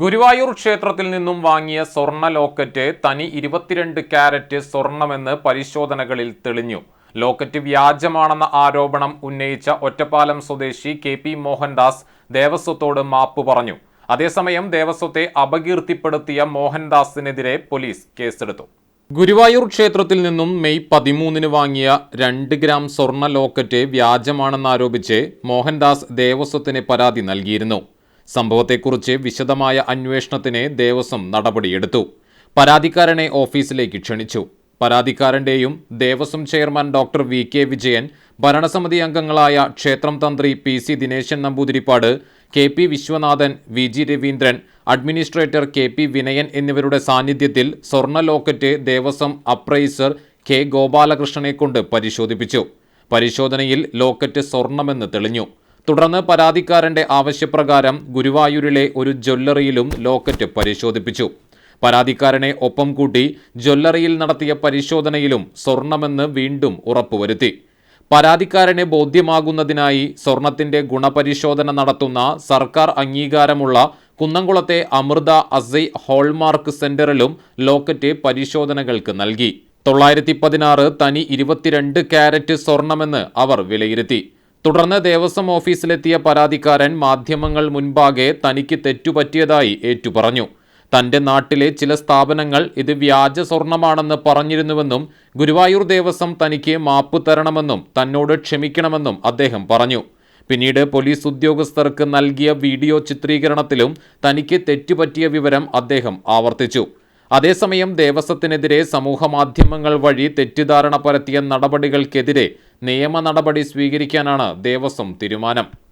ഗുരുവായൂർ ക്ഷേത്രത്തിൽ നിന്നും വാങ്ങിയ സ്വർണ ലോക്കറ്റ് തനി ഇരുപത്തിരണ്ട് ക്യാരറ്റ് സ്വർണമെന്ന് പരിശോധനകളിൽ തെളിഞ്ഞു. ലോക്കറ്റ് വ്യാജമാണെന്ന ആരോപണം ഉന്നയിച്ച ഒറ്റപ്പാലം സ്വദേശി കെ പി മോഹൻദാസ് ദേവസ്വത്തോട് മാപ്പ് പറഞ്ഞു. അതേസമയം ദേവസ്വത്തെ അപകീർത്തിപ്പെടുത്തിയ മോഹൻദാസിനെതിരെ പോലീസ് കേസെടുത്തു. ഗുരുവായൂർ ക്ഷേത്രത്തിൽ നിന്നും മെയ് പതിമൂന്നിന് വാങ്ങിയ രണ്ട് ഗ്രാം സ്വർണ ലോക്കറ്റ് വ്യാജമാണെന്നാരോപിച്ച് മോഹൻദാസ് ദേവസ്വത്തിന് പരാതി നൽകിയിരുന്നു. സംഭവത്തെക്കുറിച്ച് വിശദമായ അന്വേഷണത്തിന് ദേവസ്വം നടപടിയെടുത്തു. പരാതിക്കാരനെ ഓഫീസിലേക്ക് ക്ഷണിച്ചു. പരാതിക്കാരന്റെയും Devaswom chairman doctor V K Vijayan ഭരണസമിതി അംഗങ്ങളായ ക്ഷേത്രം തന്ത്രി P C Dineshan Namboothiripad K P Viswanathan V G Raveendran administrator K P Vinayan എന്നിവരുടെ സാന്നിധ്യത്തിൽ സ്വർണ ലോക്കറ്റ് ദേവസ്വം അപ്രൈസർ കെ ഗോപാലകൃഷ്ണനെ കൊണ്ട് പരിശോധിപ്പിച്ചു. പരിശോധനയിൽ ലോക്കറ്റ് സ്വർണമെന്ന് തെളിഞ്ഞു. തുടർന്ന് പരാതിക്കാരന്റെ ആവശ്യപ്രകാരം ഗുരുവായൂരിലെ ഒരു ജ്വല്ലറിയിലും ലോക്കറ്റ് പരിശോധിപ്പിച്ചു. പരാതിക്കാരനെ ഒപ്പം കൂട്ടി ജ്വല്ലറിയിൽ നടത്തിയ പരിശോധനയിലും സ്വർണമെന്ന് വീണ്ടും ഉറപ്പുവരുത്തി. പരാതിക്കാരനെ ബോധ്യമാകുന്നതിനായി സ്വർണത്തിന്റെ ഗുണപരിശോധന നടത്തുന്ന സർക്കാർ അംഗീകാരമുള്ള കുന്നംകുളത്തെ അമൃത അസൈ ഹോൾമാർക്ക് സെന്ററിലും ലോക്കറ്റ് പരിശോധനകൾക്ക് നൽകി. തൊള്ളായിരത്തി പതിനാറ് തനി ഇരുപത്തിരണ്ട് ക്യാരറ്റ് സ്വർണമെന്ന് അവർ വിലയിരുത്തി. തുടർന്ന് ദേവസ്വം ഓഫീസിലെത്തിയ പരാതിക്കാരൻ മാധ്യമങ്ങൾ മുൻപാകെ തനിക്ക് തെറ്റുപറ്റിയതായി ഏറ്റുപറഞ്ഞു. തന്റെ നാട്ടിലെ ചില സ്ഥാപനങ്ങൾ ഇത് വ്യാജ സ്വർണമാണെന്ന് പറഞ്ഞിരുന്നുവെന്നും ഗുരുവായൂർ ദേവസ്വം തനിക്ക് മാപ്പ് തരണമെന്നും തന്നോട് ക്ഷമിക്കണമെന്നും അദ്ദേഹം പറഞ്ഞു. പിന്നീട് പോലീസ് ഉദ്യോഗസ്ഥർക്ക് നൽകിയ വീഡിയോ ചിത്രീകരണത്തിലും തനിക്ക് തെറ്റുപറ്റിയ വിവരം അദ്ദേഹം ആവർത്തിച്ചു. അതേസമയം ദേവസ്വത്തിനെതിരെ സമൂഹമാധ്യമങ്ങൾ വഴി തെറ്റിദ്ധാരണ പരത്തിയ നടപടികൾക്കെതിരെ നിയമ നടപടി സ്വീകരിക്കാനാണ് ദേവസ്വം തീരുമാനം